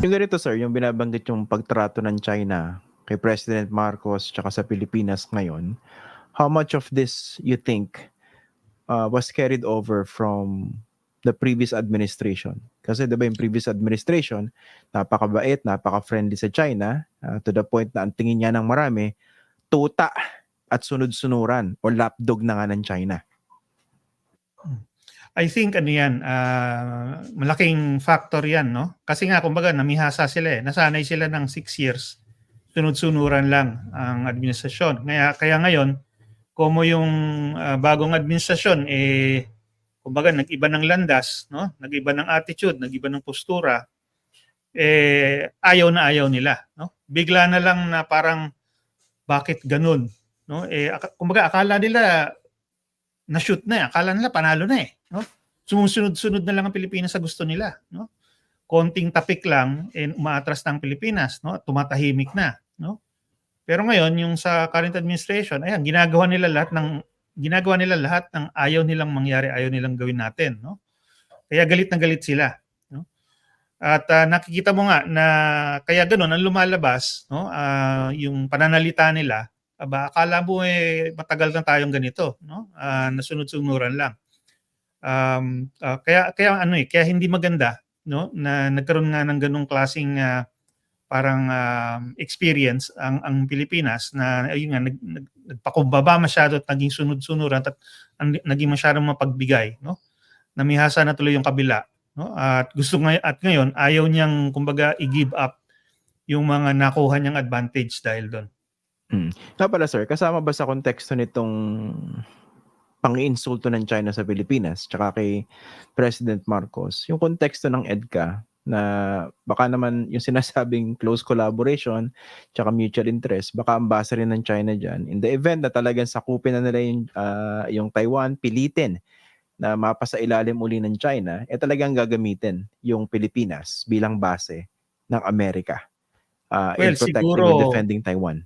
Yung ganito sir, yung binabanggit yung pagtrato ng China kay President Marcos tsaka sa Pilipinas ngayon, how much of this you think uh, was carried over from the previous administration? Kasi 'di ba yung previous administration, napakabait, napaka-friendly sa China uh, to the point na ang tingin niya ng marami, tuta at sunod-sunuran o lapdog na nga ng China. I think ano yan, ah, malaking factor yan, no? Kasi nga, kumbaga, namihasa sila eh. Nasanay sila ng six years. Sunod-sunuran lang ang administrasyon. Kaya, kaya ngayon, como yung ah, bagong administrasyon, eh, kumbaga, nag-iba ng landas, no? Nag-iba ng attitude, nag-iba ng postura, eh, ayaw na ayaw nila, no? Bigla na lang na parang, bakit ganun? No? Eh, kumbaga, akala nila, na-shoot na eh. Akala nila panalo na eh. No? Sumusunod-sunod na lang ang Pilipinas sa gusto nila. No? Konting tapik lang, and umaatras ang Pilipinas. No? At Tumatahimik na. No? Pero ngayon, yung sa current administration, ayan, ginagawa nila lahat ng ginagawa nila lahat ng ayaw nilang mangyari, ayaw nilang gawin natin. No? Kaya galit na galit sila. No? At ah, nakikita mo nga na kaya ganun ang lumalabas, no? Ah, yung pananalita nila, aba akala mo eh matagal na tayong ganito, no? Ah, nasunod-sunuran lang. Um, ah, kaya kaya ano eh, kaya hindi maganda, no? Na nagkaroon nga ng ganung klasing ah, parang um, experience ang ang Pilipinas na ayun nga nag, nag, nagpakumbaba masyado at naging sunod-sunuran at naging masyadong mapagbigay, no? Namihasa na tuloy yung kabila, no? At gusto ngay at ngayon ayaw niyang kumbaga i-give up yung mga nakuha niyang advantage dahil doon. Nga pala sir, kasama ba sa konteksto nitong pang-insulto ng China sa Pilipinas tsaka kay President Marcos, yung konteksto ng EDCA na baka naman yung sinasabing close collaboration tsaka mutual interest, baka ang basa rin ng China dyan. In the event na talagang sakupin na nila yung, ah, yung Taiwan, pilitin na mapasa ilalim uli ng China, eh talagang gagamitin yung Pilipinas bilang base ng Amerika in Well, protecting siguro- and defending Taiwan.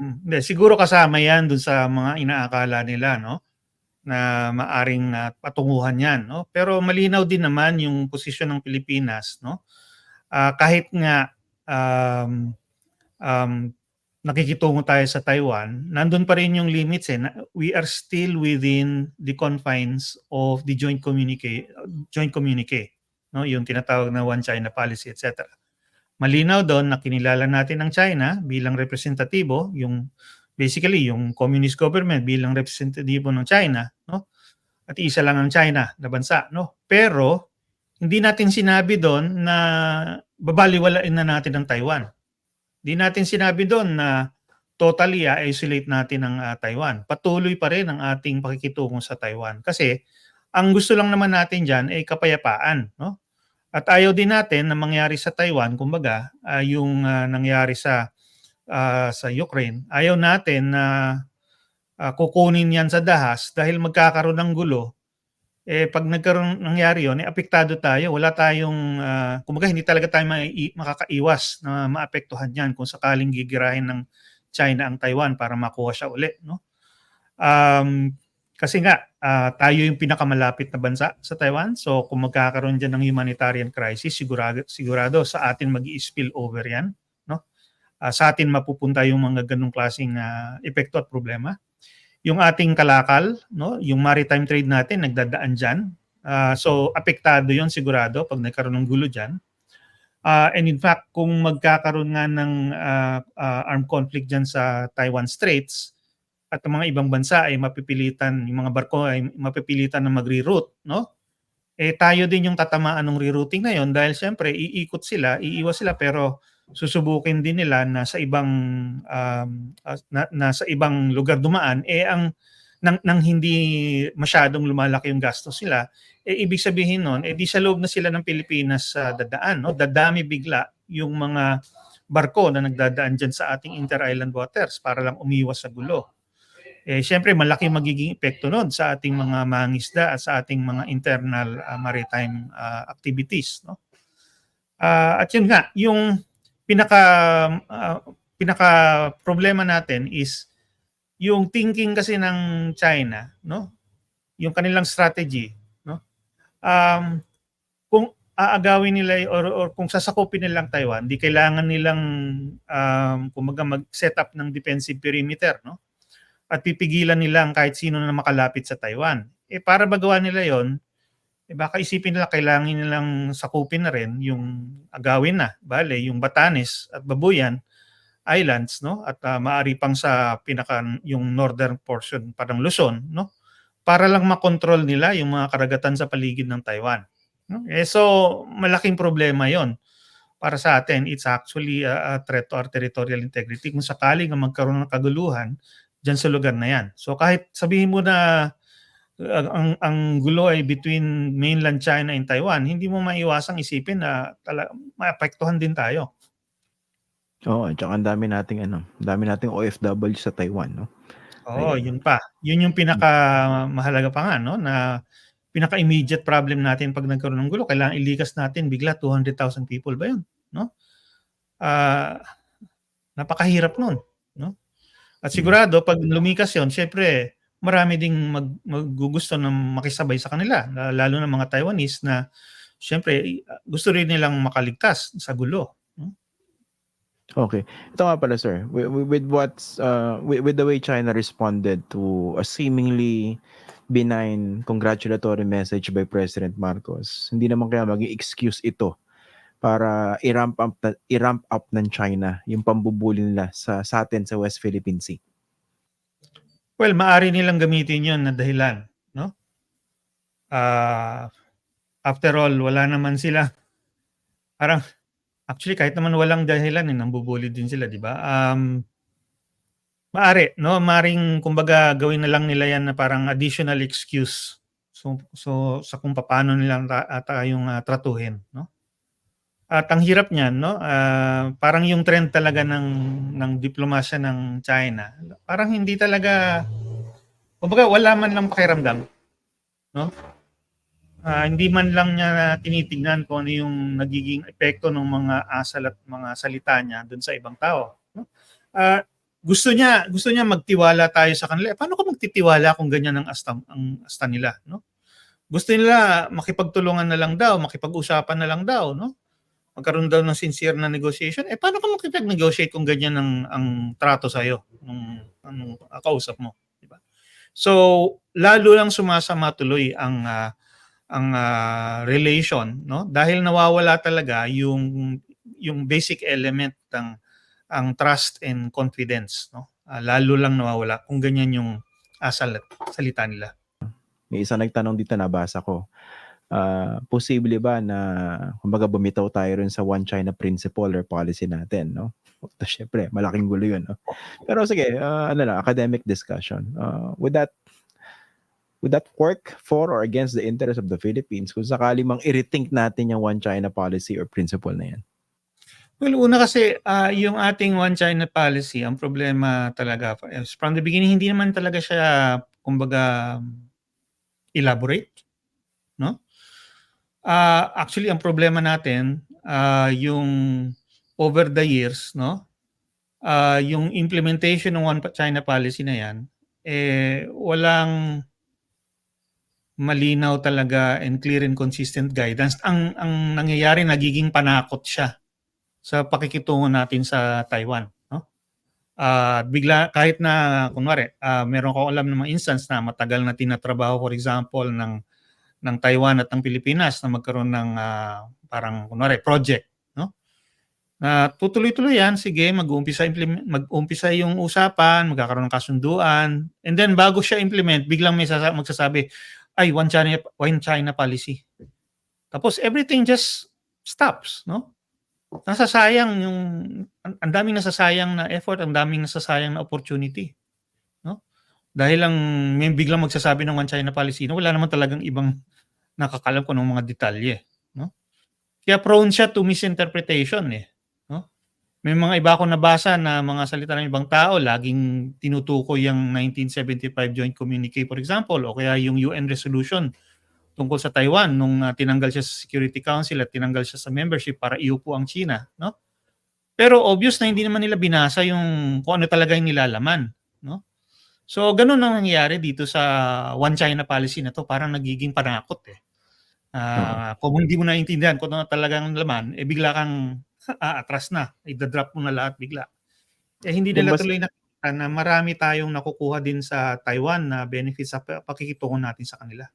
Mm, Hindi, siguro kasama yan dun sa mga inaakala nila, no? Na maaring ah, patunguhan yan, no? Pero malinaw din naman yung posisyon ng Pilipinas, no? Ah, kahit nga um, um, nakikitungo tayo sa Taiwan, nandun pa rin yung limits eh. We are still within the confines of the joint communique, joint communique, no? Yung tinatawag na one China policy, etc. Malinaw doon na kinilala natin ang China bilang representatibo, yung basically yung communist government bilang representatibo ng China, no? At isa lang ang China na bansa, no? Pero hindi natin sinabi doon na babaliwalain na natin ang Taiwan. Hindi natin sinabi doon na totally isolate natin ang ah, Taiwan. Patuloy pa rin ang ating pakikitungo sa Taiwan kasi ang gusto lang naman natin diyan ay kapayapaan, no? At ayaw din natin na mangyari sa Taiwan, kumbaga, ah, yung ah, nangyari sa ah, sa Ukraine. Ayaw natin na ah, kukunin yan sa dahas dahil magkakaroon ng gulo. Eh pag nagkaroon nangyari yon, eh, apektado tayo. Wala tayong ah, kumbaga hindi talaga tayo mai- makakaiwas na maapektuhan yan kung sakaling gigirahin ng China ang Taiwan para makuha siya uli, no? Um, kasi nga, ah, tayo yung pinakamalapit na bansa sa Taiwan. So kung magkakaroon dyan ng humanitarian crisis, sigurado, sigurado sa atin mag spill over yan. Ah, sa atin mapupunta yung mga ganong klaseng ah, epekto at problema. Yung ating kalakal, no? yung maritime trade natin, nagdadaan dyan. Ah, so apektado yon sigurado pag nagkaroon ng gulo dyan. Ah, and in fact, kung magkakaroon nga ng ah, ah, armed conflict dyan sa Taiwan Straits, at ang mga ibang bansa ay mapipilitan, yung mga barko ay mapipilitan na mag-reroute, no? Eh tayo din yung tatamaan ng rerouting na yon dahil siyempre iikot sila, iiwas sila pero susubukin din nila na sa ibang um, as- na, na sa ibang lugar dumaan eh ang nang, nang hindi masyadong lumalaki yung gastos nila, eh ibig sabihin nun, eh di sa loob na sila ng Pilipinas sa dadaan, no? Dadami bigla yung mga barko na nagdadaan dyan sa ating inter-island waters para lang umiwas sa gulo eh syempre malaki magiging epekto noon sa ating mga mangisda at sa ating mga internal ah, maritime ah, activities no Ah, at yun nga yung pinaka ah, pinaka problema natin is yung thinking kasi ng China no yung kanilang strategy no um kung aagawin nila or, or kung sasakupin nilang Taiwan, di kailangan nilang um, kumaga mag-set up ng defensive perimeter, no? At pipigilan nilang kahit sino na makalapit sa Taiwan. Eh para magawa nila 'yon, eh baka isipin nila kailangan nilang sakupin na rin yung agawin na, bale, yung Batanes at Babuyan Islands, no? At ah, maari pang sa pinaka yung northern portion pa ng Luzon, no? Para lang makontrol nila yung mga karagatan sa paligid ng Taiwan. No? Eh, so, malaking problema yon para sa atin. It's actually a, a threat to our territorial integrity kung sakaling magkaroon ng kaguluhan dyan sa lugar na yan. So kahit sabihin mo na uh, ang, ang gulo ay between mainland China and Taiwan, hindi mo maiwasang isipin na tala, maapektuhan din tayo. Oo, at saka ang dami nating ano, dami nating OFW sa Taiwan, no? Oo, Ayun. yun pa. Yun yung pinaka mahalaga pa nga, no? Na pinaka-immediate problem natin pag nagkaroon ng gulo. Kailangan ilikas natin bigla 200,000 people ba yun? No? Ah, napakahirap nun. No? At sigurado, pag lumikas yun, syempre, marami ding mag, maggugusto na makisabay sa kanila. la- Lalo na mga Taiwanese na syempre, gusto rin nilang makaligtas sa gulo. Okay. Ito nga pala sir, with, with what's uh, with, with the way China responded to a seemingly benign congratulatory message by President Marcos, hindi naman kaya maging excuse ito para i-ramp up i-ramp up ng China yung pambubuli nila sa sa atin sa West Philippine Sea. Well, maari nilang gamitin yon na dahilan, no? Ah, after all, wala naman sila. Parang actually kahit naman walang dahilan, eh, nambubuli din sila, di ba? Um, maari, no? Maring kumbaga gawin na lang nila yan na parang additional excuse. So, so sa kung paano nila ta- ata yung ah, tratuhin, no? At ang hirap niyan, no? Ah, parang yung trend talaga ng ng diplomasya ng China, parang hindi talaga kumbaga wala man lang pakiramdam, no? Ah, hindi man lang niya tinitingnan kung ano yung nagiging epekto ng mga asal at mga salita niya doon sa ibang tao, no? Ah, gusto niya gusto niya magtiwala tayo sa kanila. Eh, paano ka magtitiwala kung ganyan ang asta ang asta nila, no? Gusto nila makipagtulungan na lang daw, makipag-usapan na lang daw, no? Magkaroon daw ng sincere na negotiation. Eh paano ka makipag-negotiate kung ganyan ang ang trato sa iyo nung anong kausap mo, di ba? So, lalo lang sumasama tuloy ang ah, ang ah, relation, no? Dahil nawawala talaga yung yung basic element ng ang trust and confidence, no? Ah, lalo lang nawawala kung ganyan yung asal at salita nila. May isa nagtanong dito nabasa ko. Ah, posible ba na kumbaga bumitaw tayo rin sa one China principle or policy natin, no? Ito syempre, malaking gulo 'yun, no? Pero sige, ah, ano lang, academic discussion. Ah, would that would that work for or against the interest of the Philippines kung sakali mang i-rethink natin yung one China policy or principle na 'yan? Well, una kasi ah, yung ating one China policy, ang problema talaga is from the beginning hindi naman talaga siya kumbaga elaborate, no? Ah, actually ang problema natin ah, yung over the years, no? Ah, yung implementation ng one China policy na 'yan eh walang malinaw talaga and clear and consistent guidance. Ang ang nangyayari nagiging panakot siya sa pakikitungo natin sa Taiwan, no? Ah, bigla kahit na kunwari, ah, meron ko alam ng mga instance na matagal na tinatrabaho for example ng ng Taiwan at ng Pilipinas na magkaroon ng ah, parang kunwari project, no? Na tutuloy-tuloy yan, sige, mag-uumpisa mag-uumpisa yung usapan, magkakaroon ng kasunduan, and then bago siya implement, biglang may sasa- magsasabi, ay one China one China policy. Tapos everything just stops, no? nasasayang yung ang, daming nasasayang na effort, ang daming nasasayang na opportunity? Dahil lang may biglang magsasabi ng one China policy, no, wala naman talagang ibang nakakalam ko ng mga detalye, no? Kaya prone siya to misinterpretation eh, no? May mga iba akong nabasa na mga salita ng ibang tao, laging tinutukoy yung 1975 Joint Communique for example, o kaya yung UN resolution tungkol sa Taiwan nung uh, tinanggal siya sa Security Council at tinanggal siya sa membership para iupo ang China, no? Pero obvious na hindi naman nila binasa yung kung ano talaga yung nilalaman? So ganun ang nangyayari dito sa One China policy na to, parang nagiging panakot eh. Ah, kung hindi mo naintindihan kung ano talagang laman, eh bigla kang aatras na. Idadrop mo na lahat bigla. Eh hindi nila Lumabas- tuloy nakita na marami tayong nakukuha din sa Taiwan na benefits sa pa- pakikitungo natin sa kanila.